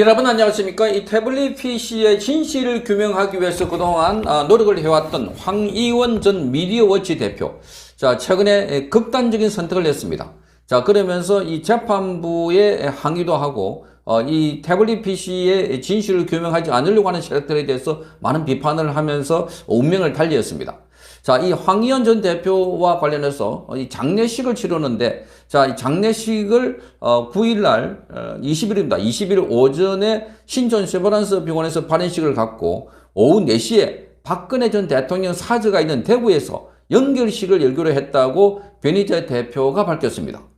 여러분 안녕하십니까? 이 태블릿 PC의 진실을 규명하기 위해서 그동안 아, 노력을 해왔던 황이원 전 미디어워치 대표. 자, 최근에 극단적인 선택을 했습니다. 자, 그러면서 이 재판부에 항의도 하고, 어, 이 태블릿 PC의 진실을 규명하지 않으려고 하는 세력들에 대해서 많은 비판을 하면서 운명을 달리했습니다. 자, 이 황희연 전 대표와 관련해서 이 장례식을 치르는데, 자, 이 장례식을 어, 9일날 어, 20일입니다. 20일 오전에 신촌 세브란스 병원에서 발인식을 갖고 오후 4시에 박근혜 전 대통령 사저가 있는 대구에서 연결식을 열기로 했다고 변희재 대표가 밝혔습니다.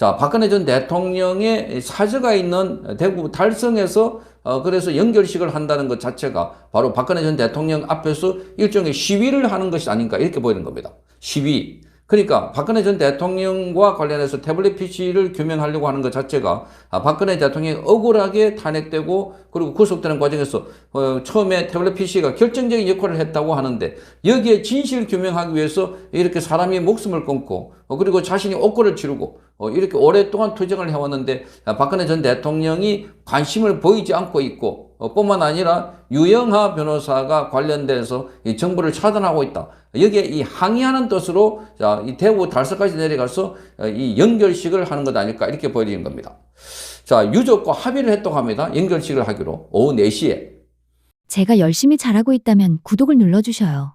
자, 박근혜 전 대통령의 사저가 있는 대구 달성에서 어, 그래서 연결식을 한다는 것 자체가 바로 박근혜 전 대통령 앞에서 일종의 시위를 하는 것이 아닌가 이렇게 보이는 겁니다. 시위. 그러니까 박근혜 전 대통령과 관련해서 태블릿 PC를 규명하려고 하는 것 자체가 아, 박근혜 대통령이 억울하게 탄핵되고 그리고 구속되는 과정에서 어, 처음에 태블릿 PC가 결정적인 역할을 했다고 하는데 여기에 진실 규명하기 위해서 이렇게 사람이 목숨을 끊고 어, 그리고 자신이 옥고를 치르고 어, 이렇게 오랫동안 투쟁을 해왔는데 아, 박근혜 전 대통령이 관심을 보이지 않고 있고 어, 뿐만 아니라 유영하 변호사가 관련돼서 이 정부를 차단하고 있다. 여기에 이 항의하는 뜻으로 자, 이 대구 달서까지 내려가서 어, 이 연결식을 하는 것 아닐까 이렇게 보여지는 겁니다. 자, 유족과 합의를 했다고 합니다. 연결식을 하기로 오후 4시에. 제가 열심히 잘하고 있다면 구독을 눌러주셔요.